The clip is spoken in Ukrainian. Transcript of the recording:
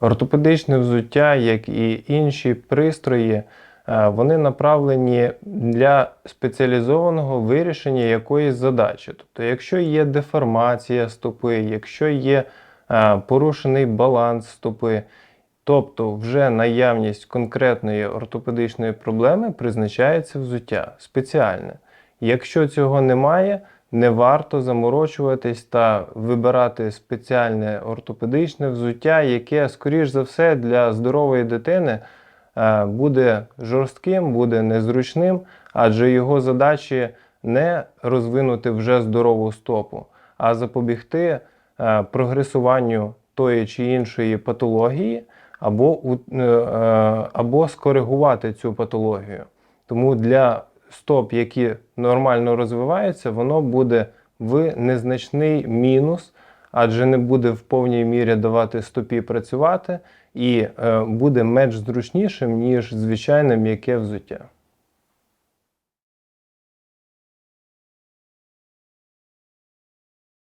Ортопедичне взуття, як і інші пристрої, е, вони направлені для спеціалізованого вирішення якоїсь задачі. Тобто, якщо є деформація стопи, якщо є е, порушений баланс стопи, тобто вже наявність конкретної ортопедичної проблеми призначається взуття спеціальне. Якщо цього немає, не варто заморочуватись та вибирати спеціальне ортопедичне взуття, яке, скоріш за все, для здорової дитини е, буде жорстким, буде незручним, адже його задачі не розвинути вже здорову стопу, а запобігти е, прогресуванню тої чи іншої патології, або, е, е, або скоригувати цю патологію. Тому для стоп, які нормально розвиваються, воно буде в незначний мінус, адже не буде в повній мірі давати стопі працювати і е, буде менш зручнішим, ніж звичайне м'яке взуття.